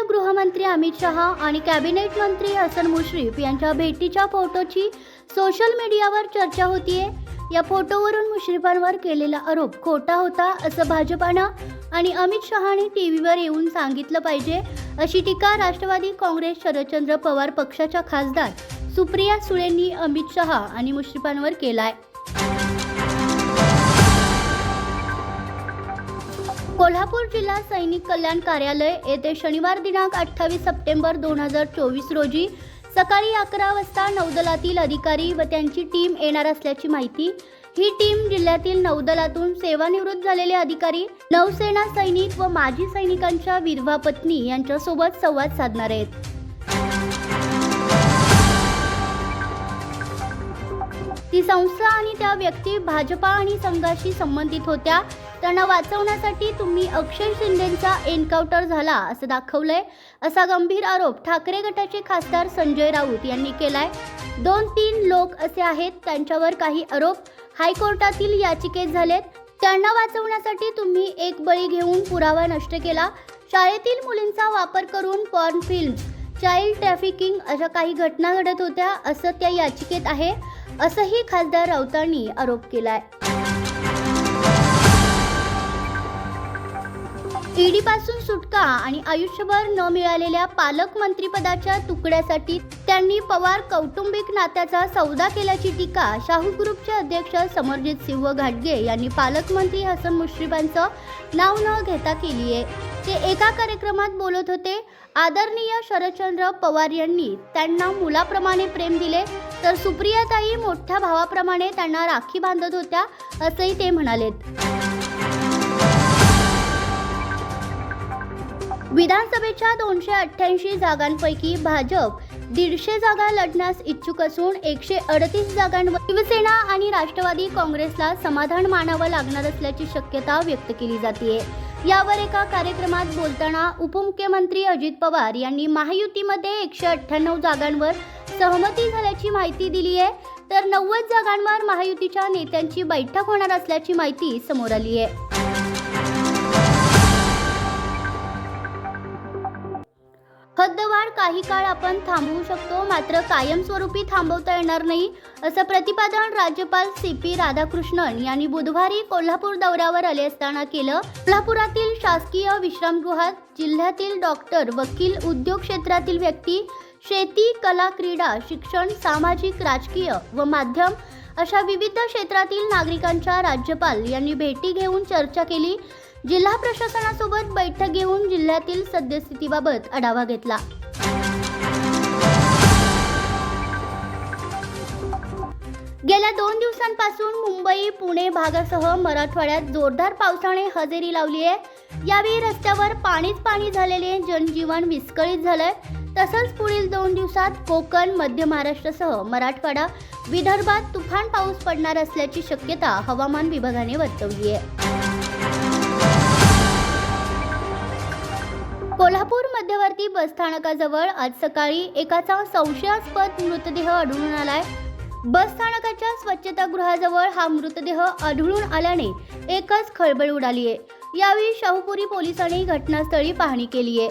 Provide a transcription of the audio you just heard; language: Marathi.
केंद्रीय गृहमंत्री अमित शहा आणि कॅबिनेट मंत्री हसन मुश्रीफ यांच्या भेटीच्या फोटोची सोशल मीडियावर चर्चा होतीये. या फोटोवरून मुश्रीफांवर केलेला आरोप खोटा होता असं भाजपानं आणि अमित शहाने टीव्हीवर येऊन सांगितलं पाहिजे अशी टीका राष्ट्रवादी काँग्रेस शरदचंद्र पवार पक्षाच्या खासदार सुप्रिया सुळेंनी अमित शहा आणि मुश्रीफांवर केलाय. कोल्हापूर जिल्हा सैनिक कल्याण कार्यालय येथे शनिवार दिनांक अठ्ठावीस सप्टेंबर दोन हजार चोवीस रोजी सकाळी अकरा वाजता नौदलातील अधिकारी व त्यांची टीम येणार असल्याची माहिती. ही टीम जिल्ह्यातील नौदलातून सेवानिवृत्त झालेले अधिकारी नौसेना सैनिक व माजी सैनिकांच्या विधवा पत्नी यांच्यासोबत संवाद साधणार आहेत. संस्था आणि त्या व्यक्ती भाजपा आणि संघाशी संबंधित होत्या. त्यांना वाचवण्यासाठी तुम्ही अक्षय शिंदेचा एन्काउंटर झाला असं दाखवलंय. असा गंभीर आरोप ठाकरे गटाचे खासदार संजय राऊत यांनी केलाय. दोन तीन लोक असे आहेत त्यांच्यावर काही आरोप हायकोर्टातील याचिकेत झालेत. त्यांना वाचवण्यासाठी तुम्ही एक बळी घेऊन पुरावा नष्ट केला. शाळेतील मुलींचा वापर करून पॉर्न फिल्म चाइल्ड ट्रॅफिकिंग अशा काही घटना घडत होत्या असं त्या याचिकेत आहे. असंही खासदार राऊतांनी आरोप केलाय. ईडीपासून सुटका आणि आयुष्यभर न मिळालेल्या पालकमंत्रीपदाच्या तुकड्यासाठी त्यांनी पवार कौटुंबिक नात्याचा सौदा केल्याची टीका शाहू ग्रुपचे अध्यक्ष समरजित सिंह घाटगे यांनी पालकमंत्री हसन मुश्रीफांचं नाव न घेता केली आहे. ते एका कार्यक्रमात बोलत होते आदरणीय शरदचंद्र पवार यांनी त्यांना मुलाप्रमाणे प्रेम दिले तर सुप्रियाताई मोठ्या भावाप्रमाणे त्यांना राखी बांधत होत्या असंही ते म्हणालेत. विधानसभेच्या दोनशे अठ्ठ्याऐंशी जागांपैकी भाजप दीडशे जागा लढण्यास इच्छुक असून एकशे अडतीस जागांवर शिवसेना आणि राष्ट्रवादी काँग्रेसला समाधान मानावं लागणार असल्याची शक्यता व्यक्त केली जाते यावर एका कार्यक्रमात बोलताना उपमुख्यमंत्री अजित पवार यांनी महायुतीमध्ये एकशे अठ्ठ्याण्णव जागांवर सहमती झाल्याची माहिती दिली आहे. तर नव्वद जागांवर महायुतीच्या नेत्यांची बैठक होणार असल्याची माहिती समोर आली आहे. हद्दवाढ काही काळ आपण थांबवू शकतो मात्र कायमस्वरूपी थांबवता येणार नाही असं प्रतिपादन राज्यपाल सी पी राधाकृष्णन यांनी बुधवारी कोल्हापूर दौऱ्यावर आले असताना केलं. कोल्हापुरातील शासकीय विश्रामगृहात जिल्ह्यातील डॉक्टर वकील उद्योग क्षेत्रातील व्यक्ती शेती कला क्रीडा शिक्षण सामाजिक राजकीय व माध्यम अशा विविध क्षेत्रातील नागरिकांच्या राज्यपाल यांनी भेटी घेऊन चर्चा केली. जिल्हा प्रशासनासोबत बैठक घेऊन जिल्ह्यातील सद्यस्थितीबाबत आढावा घेतला. गेल्या दोन दिवसांपासून मुंबई पुणे भागासह मराठवाड्यात जोरदार पावसाने हजेरी लावली आहे यावेळी रस्त्यावर पाणीच पाणी झालेले जनजीवन विस्कळीत झालंय. तसंच पुढील दोन दिवसात कोकण मध्य महाराष्ट्रासह मराठवाडा विदर्भात तुफान पाऊस पडणार असल्याची शक्यता हवामान विभागाने वर्तवली आहे. कोल्हापूर मध्यवर्ती बसस्थानकाजवळ आज सकाळी एकाचा संशयास्पद मृतदेह आढळून आलाय. बसस्थानकाच्या स्वच्छतागृहाजवळ हा मृतदेह आढळून आल्याने एकच खळबळ उडाली आहे यावेळी शाहूपुरी पोलिसांनी घटनास्थळी पाहणी केली आहे